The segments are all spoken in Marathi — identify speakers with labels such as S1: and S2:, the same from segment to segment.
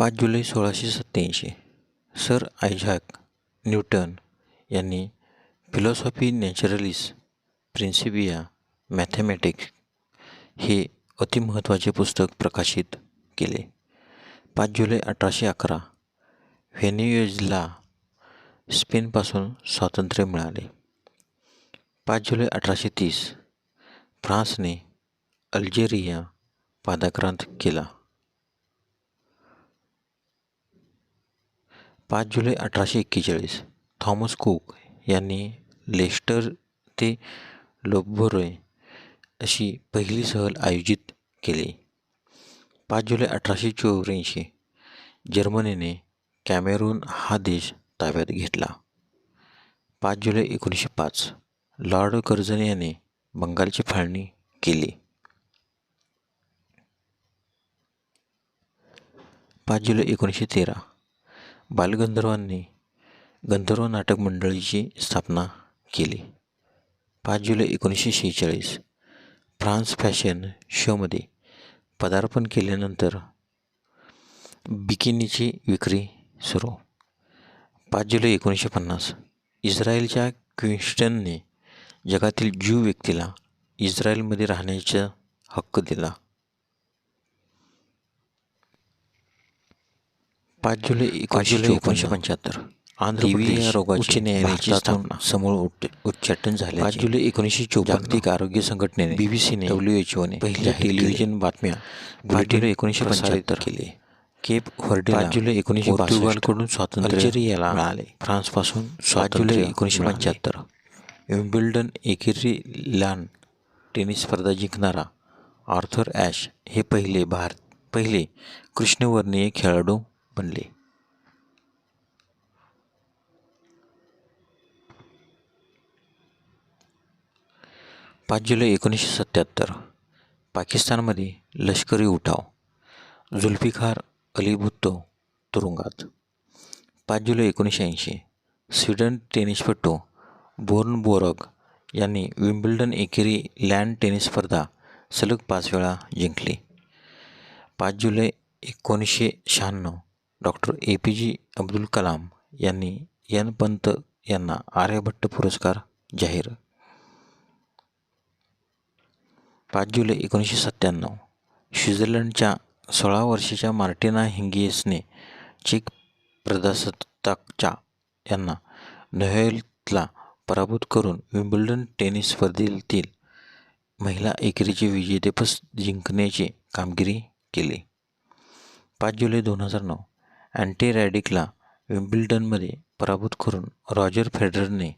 S1: पाच जुलै सोळाशे सत्त्याऐंशी. सर आयझॅक न्यूटन यांनी फिलॉसॉफी नॅचरलिस प्रिन्सिपिया मॅथेमॅटिक्स हे अतिमहत्त्वाचे पुस्तक प्रकाशित केले. पाच जुलै अठराशे अकरा व्हेनियुजला स्पेनपासून स्वातंत्र्य मिळाले. पाच जुलै अठराशे तीस फ्रान्सने अल्जेरिया पादाक्रांत केला. पाच जुलै अठराशे एक्केचाळीस. थॉमस कुक यांनी लेस्टर ते लोबोरोय अशी पहिली सहल आयोजित केली. पाच जुलै अठराशे चौऱ्याऐंशी जर्मनीने कॅमेरून हा देश ताब्यात घेतला. पाच जुलै एकोणीसशे पाच लॉर्ड कर्झन याने बंगालची फाळणी केली. पाच जुलै एकोणीसशे तेरा बालगंधर्वांनी गंधर्व नाटक मंडळीची स्थापना केली. पाच जुलै एकोणीसशे शेहेचाळीस फ्रान्स फॅशन शोमध्ये पदार्पण केल्यानंतर बिकिनीची विक्री सुरू. पाच जुलै एकोणीसशे पन्नास इस्रायलच्या क्विन्स्टनने जगातील ज्यू व्यक्तीला इस्रायलमध्ये राहण्याचा हक्क दिला. पाच जुलै पाच जुलै एकोणीसशे पंच्याहत्तर. आंध्र प्रदेश रोगाची न्यायालयाची स्थापना. समोर उच्चाटन झाले पाच जुलै एकोणीसशे चौपन्न. जागतिक आरोग्य संघटनेने बीबीसीने डब्ल्यू एच ओने पहिल्या टेलिव्हिजन बातम्या पाच जुलै एकोणीसशे पंच्याहत्तर. केले. केप व्हर्डे पाच जुलै एकोणीसशे पोर्तुगालकडून स्वातंत्र्य अल्जेरियाला मिळाले. फ्रान्सपासून पाच जुलै एकोणीसशे पंच्याहत्तर. विम्बिल्डन एकेरी लॅन टेनिस स्पर्धा जिंकणारा आर्थर ॲश हे पहिले भारत पहिले कृष्णवर्णीय खेळाडू बनले. पाच जुलै एकोणीसशे सत्त्याहत्तर पाकिस्तानमध्ये लष्करी उठाव. जुल्फिकार अली भुत्तो तुरुंगात. पाच जुलै एकोणीसशे ऐंशी. स्वीडन टेनिसपटू बोर्न बोरग यांनी विम्बल्डन एकेरी लँड टेनिस स्पर्धा सलग पाच वेळा जिंकली. पाच जुलै एकोणीसशे शहाण्णव. Doctor A P J Abdul Kalam यांनी एन पंत यांना आर्यभट्ट पुरस्कार जाहीर. पाच जुलै एकोणीसशे सत्त्याण्णव स्वित्झर्लंडच्या सोळा वर्षाच्या मार्टिना हिंगियसने चेक प्रजासत्ताकच्या यांना नोहेलला पराभूत करून विम्बल्डन टेनिस स्पर्धेतील महिला एकेरीचे विजेतेपद जिंकण्याची कामगिरी केली. पाच जुलै दोन हजार नऊ अँटी रॅडिकला विम्बिल्डनमध्ये पराभूत करून रॉजर फेडररने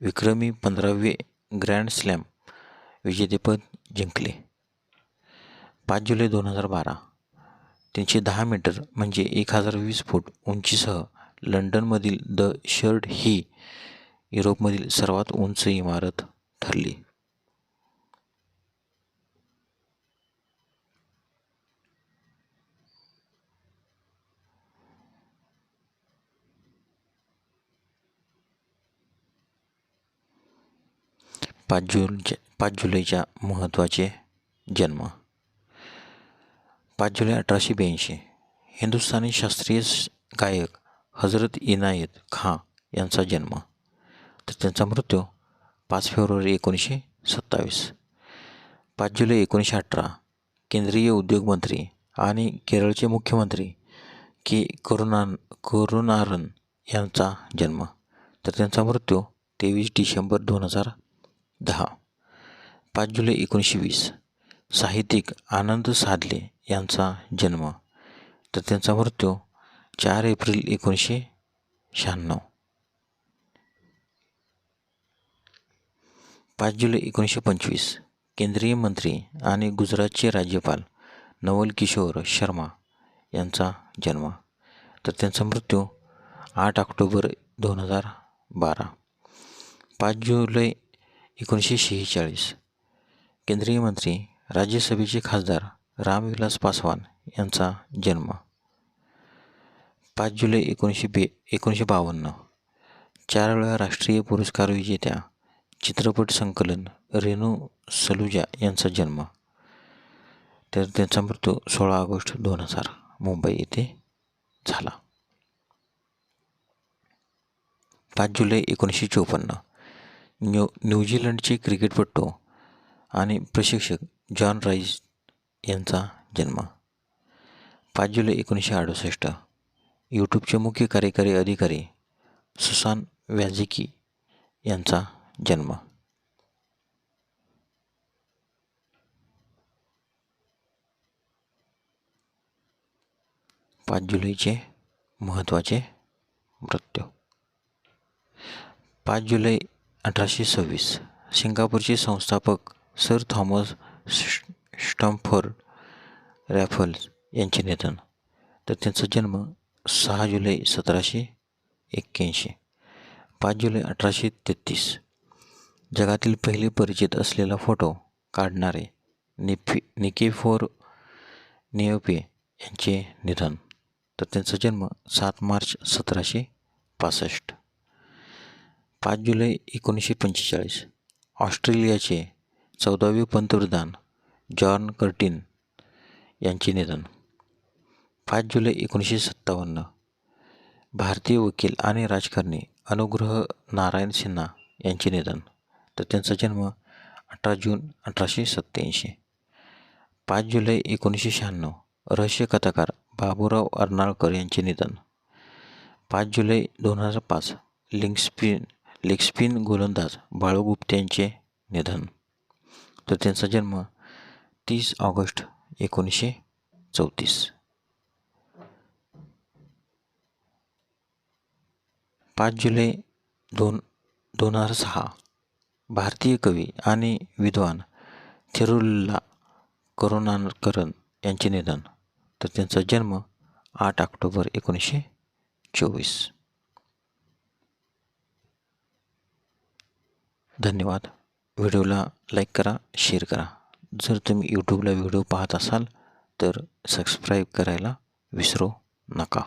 S1: विक्रमी पंधरावे ग्रँड स्लॅम विजेतेपद जिंकले. पाच जुलै दोन हजार बारा तीनशे दहा मीटर म्हणजे एक हजार वीस फूट उंचीसह लंडनमधील द शर्ड ही युरोपमधील सर्वात उंच इमारत ठरली. पाच जुलच्या पाच जुलैच्या महत्त्वाचे जन्म. पाच जुलै अठराशे ब्याऐंशी. हिंदुस्थानी शास्त्रीय गायक हजरत इनायत खां यांचा जन्म. तर त्यांचा मृत्यू पाच फेब्रुवारी एकोणीसशे सत्तावीस. पाच जुलै एकोणीसशे अठरा. केंद्रीय उद्योगमंत्री आणि केरळचे मुख्यमंत्री के करुणा करुणारन यांचा जन्म. तर त्यांचा मृत्यू तेवीस डिसेंबर दोन हजार दहा. पाच जुलै एकोणीसशे वीस. साहित्यिक आनंद साधले यांचा जन्म. तर त्यांचा मृत्यू चार एप्रिल एकोणीसशे शहाण्णव. पाच जुलै एकोणीसशे पंचवीस. केंद्रीय मंत्री आणि गुजरातचे राज्यपाल नवल किशोर शर्मा यांचा जन्म. तर त्यांचा मृत्यू आठ ऑक्टोबर दोन हजार बारा. पाच जुलै एकोणीसशे शेहेचाळीस केंद्रीय मंत्री राज्यसभेचे खासदार रामविलास पासवान यांचा जन्म. पाच जुलै एकोणीसशे बे एकोणीसशे बावन्न. चार वेळा राष्ट्रीय पुरस्कार विजेत्या चित्रपट संकलन रेणू सलुजा यांचा जन्म. तर त्यांचा मृत्यू सोळा ऑगस्ट दोन हजार मुंबई येथे झाला. पाच जुलै एकोणीसशे चोपन्न. न्यू न्यूझीलंडचे क्रिकेटपटू आणि प्रशिक्षक जॉन राईस यांचा जन्म. पाच जुलै एकोणीसशे अडुसष्ट. यूट्यूबचे मुख्य कार्यकारी अधिकारी सुसान व्याजिकी यांचा जन्म. पाच जुलैचे महत्त्वाचे मृत्यू. पाच जुलै अठराशे सव्वीस. सिंगापूरचे संस्थापक सर थॉमस स्टम्फर्ड रॅफल्स यांचे निधन. तर त्यांचा जन्म सहा जुलै सतराशे एक्क्याऐंशी पाच जुलै अठराशे तेहतीस. जगातील पहिले परिचित असलेला फोटो काढणारे निफी निकेफोर नियोपे यांचे निधन. तर त्यांचा जन्म सात मार्च सतराशे पासष्ट. पाच जुलै एकोणीसशे पंचेचाळीस. ऑस्ट्रेलियाचे चौदावे पंतप्रधान जॉन कर्टिन यांचे निधन. पाच जुलै एकोणीसशे सत्तावन्न. भारतीय वकील आणि राजकारणी अनुग्रह नारायण सिन्हा यांचे निधन. तर त्यांचा जन्म अठरा जून अठराशे सत्त्याऐंशी. पाच जुलै एकोणीसशे शहाण्णव. रहस्यकथाकार बाबूराव अर्नाळकर यांचे निधन. पाच जुलै दोन हजार पाच. लिंगस्पिन लेगस्पिन गोलंदाज बाळू गुप्ते यांचे निधन. तर त्यांचा जन्म तीस ऑगस्ट एकोणीसशे चौतीस. पाच जुलै दोन दोन हजार सहा भारतीय कवी आणि विद्वान थिरुल्ला करुणाकरन यांचे निधन. तर त्यांचा जन्म आठ ऑक्टोबर एकोणीसशे चोवीस. धन्यवाद. व्हिडिओला लाईक करा शेअर करा. जर तुम्ही यूट्यूबला व्हिडिओ पाहत असाल तर सबस्क्राईब करायला विसरू नका.